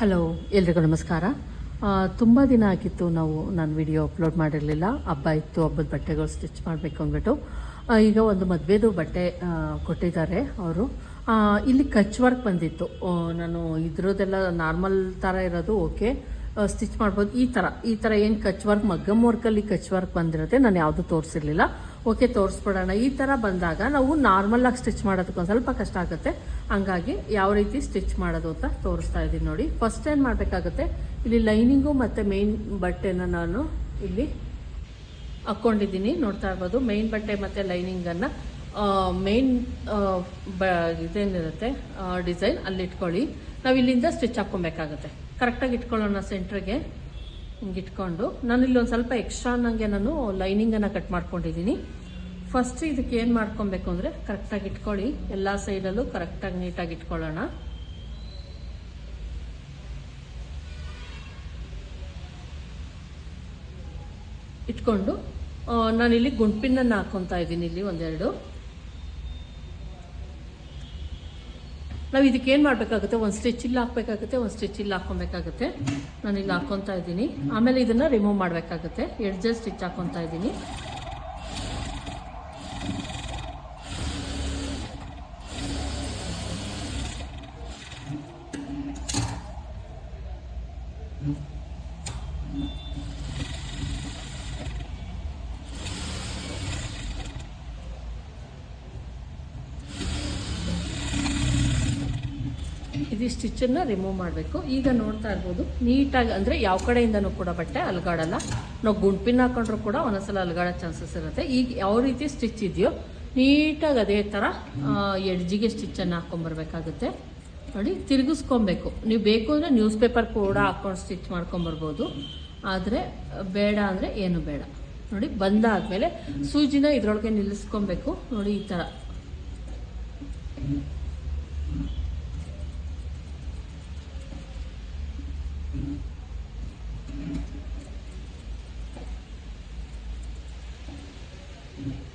Hello ಎಲ್ರಿಗೂ ನಮಸ್ಕಾರ. ತುಂಬ ದಿನ ಆಗಿತ್ತು ನಾವು ನಾನು ವಿಡಿಯೋ ಅಪ್ಲೋಡ್ ಮಾಡಿರಲಿಲ್ಲ. ಹಬ್ಬ ಇತ್ತು, ಹಬ್ಬದ ಬಟ್ಟೆಗಳು ಸ್ಟಿಚ್ ಮಾಡಬೇಕು ಅಂದ್ಬಿಟ್ಟು. ಈಗ ಒಂದು ಮದುವೆದು ಬಟ್ಟೆ ಕೊಟ್ಟಿದ್ದಾರೆ ಅವರು. ಇಲ್ಲಿ ಕಚ್ ವರ್ಕ್ ಬಂದಿತ್ತು. ನಾನು ಇದ್ರದ್ದೆಲ್ಲ ನಾರ್ಮಲ್ ಥರ ಇರೋದು, ಓಕೆ. ಸ್ಟಿಚ್ ಮಾಡ್ಬೋದು. ಈ ಥರ ಈ ಥರ ಏನು ಕಚ್ ವರ್ಕ್, ಮಗ್ಗಮ್ ವರ್ಕಲ್ಲಿ ಕಚ್ ವರ್ಕ್ ಬಂದಿರುತ್ತೆ. ನಾನು ಯಾವುದು ತೋರಿಸಿರ್ಲಿಲ್ಲ. ಓಕೆ ತೋರಿಸ್ಬಿಡೋಣ. ಈ ಥರ ಬಂದಾಗ ನಾವು ನಾರ್ಮಲಾಗಿ ಸ್ಟಿಚ್ ಮಾಡೋದಕ್ಕೊಂದು ಸ್ವಲ್ಪ ಕಷ್ಟ ಆಗುತ್ತೆ. ಹಂಗಾಗಿ ಯಾವ ರೀತಿ ಸ್ಟಿಚ್ ಮಾಡೋದು ಅಂತ ತೋರಿಸ್ತಾ ಇದ್ದೀನಿ ನೋಡಿ. ಫಸ್ಟ್ ಏನು ಮಾಡಬೇಕಾಗುತ್ತೆ? ಇಲ್ಲಿ ಲೈನಿಂಗು ಮತ್ತು ಮೇನ್ ಬಟ್ಟೆನ ನಾನು ಇಲ್ಲಿ ಹಾಕ್ಕೊಂಡಿದ್ದೀನಿ ನೋಡ್ತಾ ಇರ್ಬೋದು ಮೇನ್ ಬಟ್ಟೆ ಮತ್ತು ಲೈನಿಂಗನ್ನು ಮೇನ್ ಬ, ಇದೇನಿರುತ್ತೆ? ಡಿಸೈನ್ ಅಲ್ಲಿ ಇಟ್ಕೊಳ್ಳಿ ನಾವು ಇಲ್ಲಿಂದ ಸ್ಟಿಚ್ ಹಾಕ್ಕೊಬೇಕಾಗುತ್ತೆ. ಕರೆಕ್ಟಾಗಿ ಇಟ್ಕೊಳ್ಳೋಣ ಸೆಂಟ್ರಿಗೆ ಹಿಂಗೆ ಇಟ್ಕೊಂಡು ನಾನು ಇಲ್ಲಿ ಒಂದು ಸ್ವಲ್ಪ ಎಕ್ಸ್ಟ್ರಾ ನನಗೆ ನಾನು ಲೈನಿಂಗನ್ನು ಕಟ್ ಮಾಡ್ಕೊಂಡಿದ್ದೀನಿ. ಫಸ್ಟ್ ಇದಕ್ಕೆ ಏನು ಮಾಡ್ಕೊಬೇಕು ಅಂದರೆ ಕರೆಕ್ಟಾಗಿ ಇಟ್ಕೊಳ್ಳಿ. ಎಲ್ಲ ಸೈಡಲ್ಲೂ ಕರೆಕ್ಟಾಗಿ ನೀಟಾಗಿ ಇಟ್ಕೊಳ್ಳೋಣ. ಇಟ್ಕೊಂಡು ನಾನಿಲ್ಲಿ ಗುಂಡ್ಪಿನ್ನನ್ನು ಹಾಕೊತಾ ಇದ್ದೀನಿ ಇಲ್ಲಿ ಒಂದೆರಡು. ನಾವು ಇದಕ್ಕೆ ಏನು ಮಾಡಬೇಕಾಗುತ್ತೆ? ಒಂದು ಸ್ಟಿಚ್ ಇಲ್ಲಿ ಹಾಕಬೇಕಾಗುತ್ತೆ, ಒಂದು ಸ್ಟಿಚ್ ಇಲ್ಲಿ ಹಾಕ್ಕೊಬೇಕಾಗುತ್ತೆ. ನಾನು ಇಲ್ಲಿ ಹಾಕ್ಕೊತಾ ಇದ್ದೀನಿ. ಆಮೇಲೆ ಇದನ್ನು ರಿಮೂವ್ ಮಾಡಬೇಕಾಗುತ್ತೆ. ಎಡ್ಜಸ್ ಸ್ಟಿಚ್ ಹಾಕ್ಕೊತಾ ಇದ್ದೀನಿ. ಇದು ಸ್ಟಿಚ್ಚನ್ನು ರಿಮೂವ್ ಮಾಡಬೇಕು. ಈಗ ನೋಡ್ತಾ ಇರ್ಬೋದು, ನೀಟಾಗಿ ಅಂದರೆ ಯಾವ ಕಡೆಯಿಂದನೂ ಕೂಡ ಬಟ್ಟೆ ಅಲ್ಗಾಡಲ್ಲ. ನಾವು ಗುಂಪಿನ ಹಾಕೊಂಡ್ರು ಕೂಡ ಒಂದೊಂದ್ಸಲ ಅಲ್ಗಾಡೋ ಚಾನ್ಸಸ್ ಇರುತ್ತೆ. ಈಗ ಯಾವ ರೀತಿ ಸ್ಟಿಚ್ ಇದೆಯೋ, ನೀಟಾಗಿ ಅದೇ ಥರ ಎಡ್ಜಿಗೆ ಸ್ಟಿಚ್ಚನ್ನು ಹಾಕ್ಕೊಂಬರ್ಬೇಕಾಗುತ್ತೆ ನೋಡಿ, ತಿರುಗಿಸ್ಕೊಬೇಕು. ನೀವು ಬೇಕು ಅಂದರೆ ನ್ಯೂಸ್ ಪೇಪರ್ ಕೂಡ ಹಾಕ್ಕೊಂಡು ಸ್ಟಿಚ್ ಮಾಡ್ಕೊಂಬರ್ಬೋದು. ಆದರೆ ಬೇಡ ಅಂದರೆ ಏನು ಬೇಡ. ನೋಡಿ, ಬಂದಾದಮೇಲೆ ಸೂಜಿನ ಇದರೊಳಗೆ ನಿಲ್ಲಿಸ್ಕೊಬೇಕು. ನೋಡಿ, ಈ ಥರ. Mm-hmm.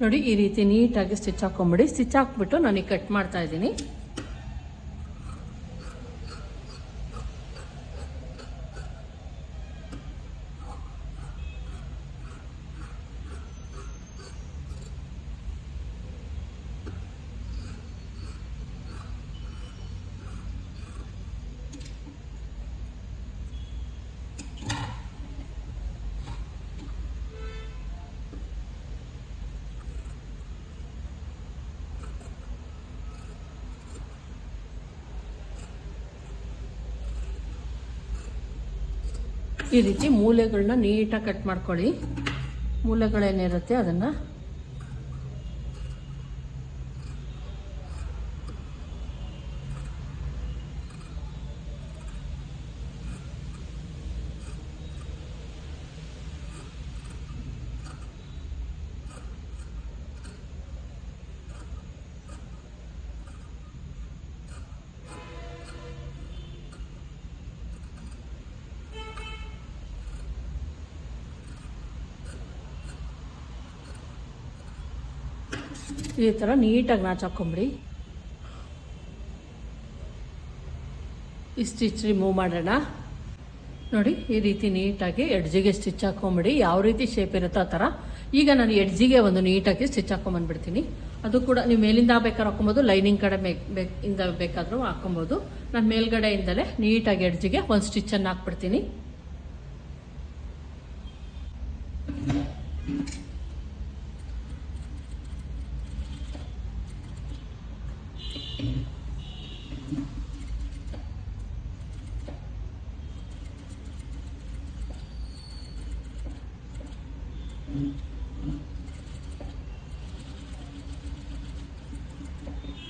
ನೋಡಿ ಈ ರೀತಿ ನೀಟಾಗಿ ಸ್ಟಿಚ್ ಹಾಕೊಂಬಿಡಿ. ಸ್ಟಿಚ್ ಹಾಕ್ಬಿಟ್ಟು ನನಗೆ ಕಟ್ ಮಾಡ್ತಾ ಇದ್ದೀನಿ. ಈ ರೀತಿ ಮೂಲೆಗಳನ್ನ ನೀಟಾಗಿ ಕಟ್ ಮಾಡ್ಕೊಳ್ಳಿ. ಮೂಲೆಗಳೇನಿರುತ್ತೆ ಅದನ್ನು ಈ ಥರ ನೀಟಾಗಿ ನಾಚು ಹಾಕ್ಕೊಂಬಿಡಿ ಈ ಸ್ಟಿಚ್ ರಿಮೂವ್ ಮಾಡೋಣ. ನೋಡಿ, ಈ ರೀತಿ ನೀಟಾಗಿ ಎಡ್ಜಿಗೆ ಸ್ಟಿಚ್ ಹಾಕೊಂಬಿಡಿ. ಯಾವ ರೀತಿ ಶೇಪ್ ಇರುತ್ತೋ ಆ ಥರ ಈಗ ನಾನು ಎಡ್ಜಿಗೆ ಒಂದು ನೀಟಾಗಿ ಸ್ಟಿಚ್ ಹಾಕೊಂಬಂದ್ಬಿಡ್ತೀನಿ. ಅದು ಕೂಡ ನೀವು ಮೇಲಿಂದ ಬೇಕಾದ್ರೆ ಹಾಕೊಬೋದು, ಲೈನಿಂಗ್ ಕಡೆ ಇಂದ ಬೇಕಾದರೂ ಹಾಕೊಬೋದು. ನಾನು ಮೇಲ್ಗಡೆಯಿಂದಲೇ ನೀಟಾಗಿ ಎಡ್ಜಿಗೆ ಒಂದು ಸ್ಟಿಚ್ಚನ್ನು ಹಾಕ್ಬಿಡ್ತೀನಿ.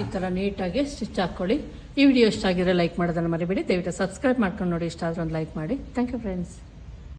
ಈ ಥರ ನೀಟಾಗಿ ಸ್ಟಿಚ್ ಹಾಕ್ಕೊಳ್ಳಿ ಈ ವಿಡಿಯೋ ಇಷ್ಟ ಆಗಿದ್ರೆ ಲೈಕ್ ಮಾಡೋದನ್ನು ಮರಿಬೇಡಿ. ದಯವಿಟ್ಟು ಸಬ್ಸ್ಕ್ರೈಬ್ ಮಾಡ್ಕೊಂಡು ನೋಡಿ. ಇಷ್ಟ ಆದ್ರೆ ಒಂದು ಲೈಕ್ ಮಾಡಿ. Thank you friends